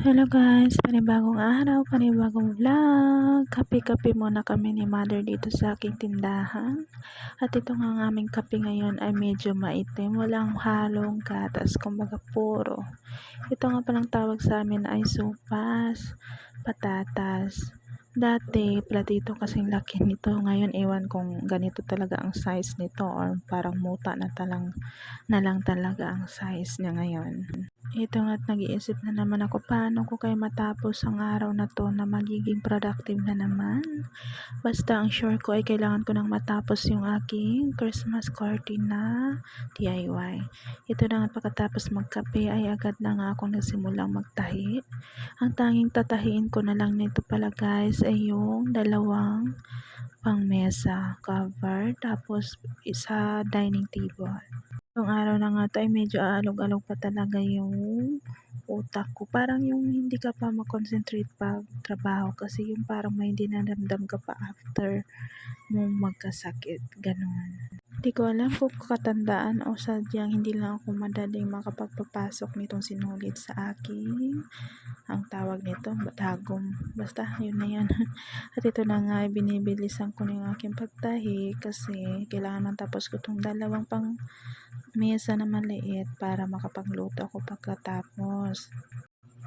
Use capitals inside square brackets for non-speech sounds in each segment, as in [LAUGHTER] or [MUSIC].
Hello guys, panibagong araw, panibagong vlog. Kape-kape muna kami ni mother dito sa aking tindahan. At ito nga ang aming kape ngayon ay medyo maitim. Walang halong gatas, kumbaga puro. Ito nga palang tawag sa amin ay supas, patatas. Dati, platito kasing laki nito. Ngayon, ewan kung ganito talaga ang size nito or parang muta na, talang, na lang talaga ang size niya ngayon. Ito nga't nag-iisip na naman ako paano ko kaya matapos ang araw na to na magiging productive na naman. Basta ang sure ko ay kailangan ko nang matapos yung aking Christmas curtain na DIY. Ito na nga pagkatapos magkape ay agad na nga akong nagsimulang magtahi. Ang tanging tatahiin ko na lang nito pala guys ay yung dalawang pang mesa cover tapos isa dining table. Yung araw na nga 'to ay medyo aalog-alog pa talaga yung utak ko. Parang yung hindi ka pa ma-concentrate pag trabaho kasi yung parang may dinadamdam ka pa after mo magkasakit, gano'n. Hindi ko alam kung katandaan o sadyang hindi lang ako madaling makapagpapasok nitong sinulit sa akin. Ang tawag nito, batagom. Basta, yun na yan. [LAUGHS] At ito na nga, binibilisan ko yung aking pagtahi kasi kailangan matapos ko itong dalawang pang mesa na maliit para makapagluto ako pagkatapos.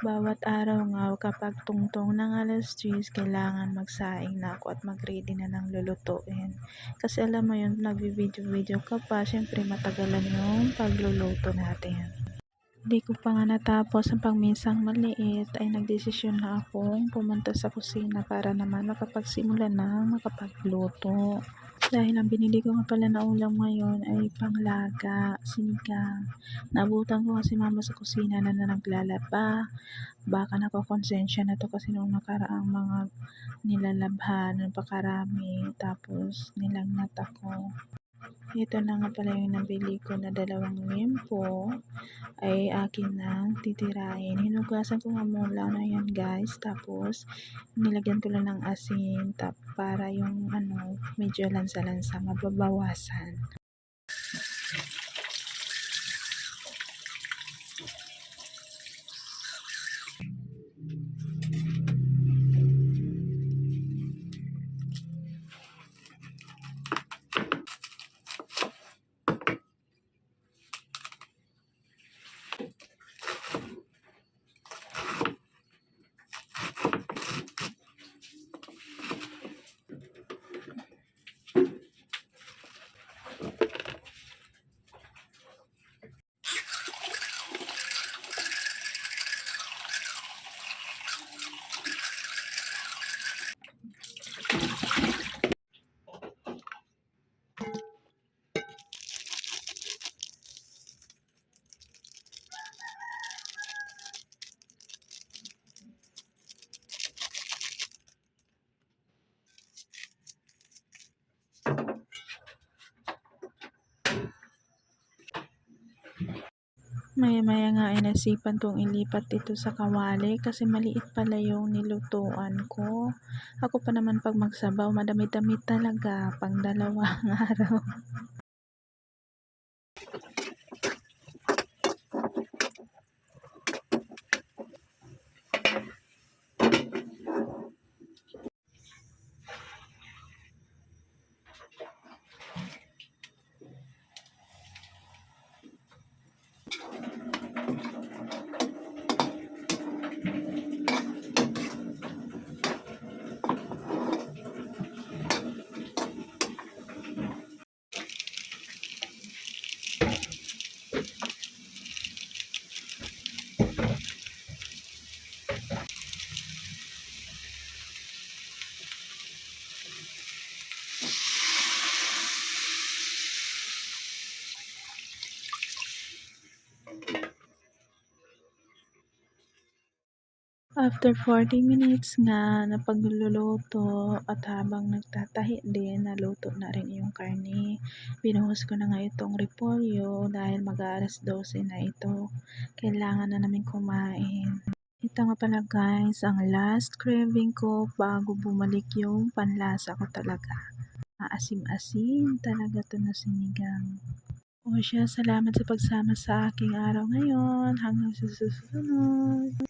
Bawat araw nga kapag tungtong ng alas 10, kailangan magsaing na ako at mag-ready na ng lulutuin. Kasi alam mo yun, nagvi-video-video ka pa, syempre matagalan yung pagluluto natin. Hindi ko pa nga natapos ang pangmisang maliit ay nagdesisyon na akong pumunta sa kusina para naman makapagsimula na makapagluto. Dahil ang binili ko nga pala na ulam ngayon ay panglaga, sinigang. Nabutan ko kasi mama sa kusina na, na naglalaba. Baka nakakonsensya na to kasi nung nakaraang mga nilalabhan, napakarami. Tapos nilagnat ako. Ito na nga pala yung nabili ko na dalawang limpo ay akin nang titirahin. Hinugasan ko nga mula na yan guys. Tapos nilagyan ko lang ng asin tap para yung ano medyo lansa-lansa mababawasan. Maya-maya nga ay nasipan kong ilipat ito sa kawali kasi maliit pala yung nilutuan ko. Ako pa naman pag magsabaw, madami-dami talaga pang dalawang [LAUGHS] araw. Thank you. After 40 minutes na pagluluto at habang nagtatahi din, naluto na rin yung karne. Binuhos ko na nga itong repolyo dahil mag-aalas 12 na ito. Kailangan na namin kumain. Ito nga pala guys, ang last craving ko bago bumalik yung panlasa ko talaga. Maasim-asim talaga to na sinigang. O siya, salamat sa pagsama sa aking araw ngayon. Hanggang sa susunod.